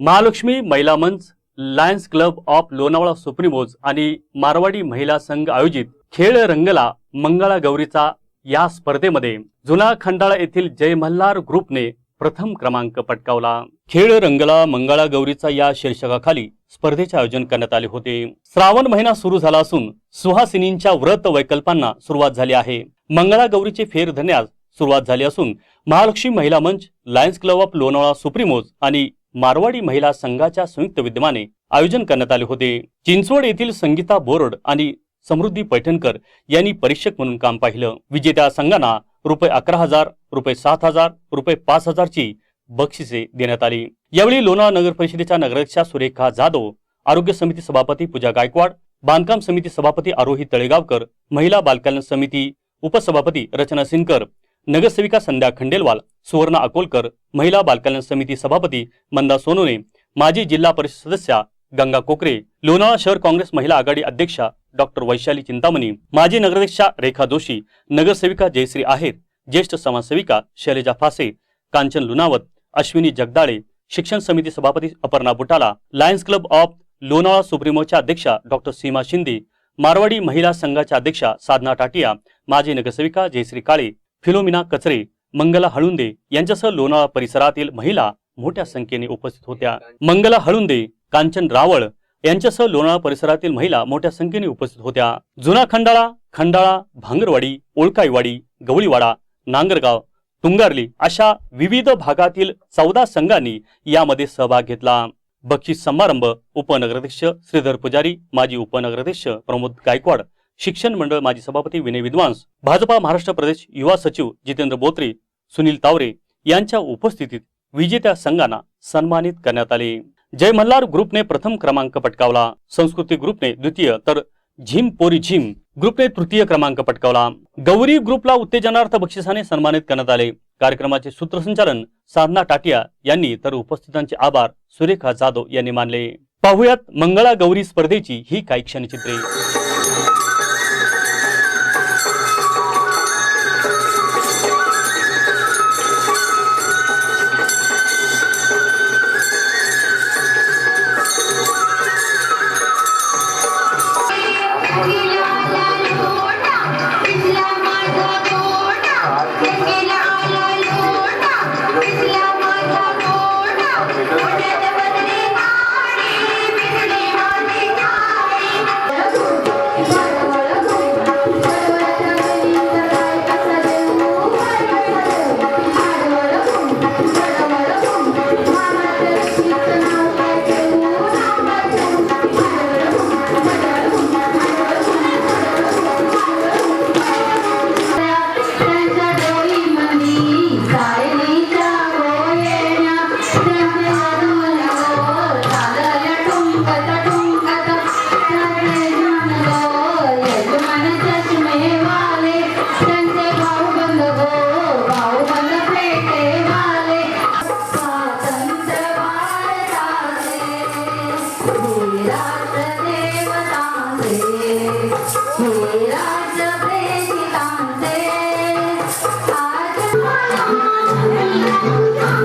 महालक्ष्मी महिला मंच lions club of Lonavala supremos आणि मारवाडी महिला संघ आयोजित खेळ रंगला मंगळा गौरीचा या स्पर्धेमध्ये जुना खंडाळा येथील जय मल्हार ग्रुपने प्रथम क्रमांक पटकावला. खेळ रंगला मंगळा गौरीचा या शीर्षकाखाली स्पर्धेचे आयोजन करण्यात आले होते. श्रावण महिना सुरू झाला असून सुहासिनींच्या व्रत वैकल्पांना सुरुवात झाली आहे. मंगळा गौरीचे फेर धरण्यास सुरुवात झाली असून महालक्ष्मी महिला मंच lions club of Lonavala supremos आणि मारवाडी महिला संघाच्या संयुक्त विद्यमाने आयोजन करण्यात आले होते. चिंचवड येथील संगीता बोरड आणि समृद्धी पैठणकर यांनी परीक्षक म्हणून काम पाहिलं. विजेत्या संघांना रुपये अकरा हजार रुपये सात हजार रुपये पाच हजारची बक्षिसे देण्यात आली. यावेळी लोणावळा नगर परिषदेच्या नगराध्यक्षा सुरेखा जाधव आरोग्य समिती सभापती पूजा गायकवाड बांधकाम समिती सभापती आरोही तळेगावकर महिला बालकल्याण समिती उपसभापती रचना सिनकर नगरसेविका संध्या खंडेलवाल सुवर्णा अकोलकर महिला बालकल्याण समिती सभापती मंदा सोनोने माजी जिल्हा परिषद सदस्या गंगा कोकरे लोणावळा शहर काँग्रेस महिला आघाडी अध्यक्षा डॉक्टर वैशाली चिंतामणी माजी नगराध्यक्षा रेखा जोशी नगरसेविका जयश्री आहेर ज्येष्ठ समाजसेविका शैलजा फासे कांचन लुनावत अश्विनी जगदाळे शिक्षण समिती सभापती Aparna Butala lions club of Lonavala सुप्रीमोच्या अध्यक्षा डॉक्टर सीमा शिंदे मारवाडी महिला संघाच्या अध्यक्षा साधना टाटिया माजी नगरसेविका जयश्री काळे फिलोमिना कचरे मंगला हळुंदे यांच्यासह लोणावळा परिसरातील महिला मोठ्या संख्येने उपस्थित होत्या. मंगला हळुंदे कांचन रावळ यांच्यासह लोणावळा परिसरातील महिला मोठ्या संख्येने उपस्थित होत्या. जुना खंडाळा खंडाळा भांगरवाडी ओळकाईवाडी गवळीवाडा नांगरगाव तुंगारली अशा विविध भागातील चौदा संघांनी यामध्ये सहभाग घेतला. बक्षीस समारंभ उपनगराध्यक्ष श्रीधर पुजारी माजी उपनगराध्यक्ष प्रमोद गायकवाड शिक्षण मंडळ माजी सभापती विनय विद्वांस भाजपा महाराष्ट्र प्रदेश युवा सचिव जितेंद्र बोत्रे सुनील तावरे यांच्या उपस्थितीत विजेत्या संघांना सन्मानित करण्यात आले. जय मल्हार ग्रुपने प्रथम क्रमांक पटकावला. संस्कृती ग्रुपने द्वितीय तर झिम पोरी झिम ग्रुपने तृतीय क्रमांक पटकावला. गौरी ग्रुपला उत्तेजनार्थ बक्षिसाने सन्मानित करण्यात आले. कार्यक्रमाचे सूत्रसंचालन साधना टाटिया यांनी तर उपस्थितांचे आभार सुरेखा जाधव यांनी मानले. पाहुयात मंगळा गौरी स्पर्धेची ही काही क्षणचित्रे. Thank you.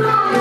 Bye.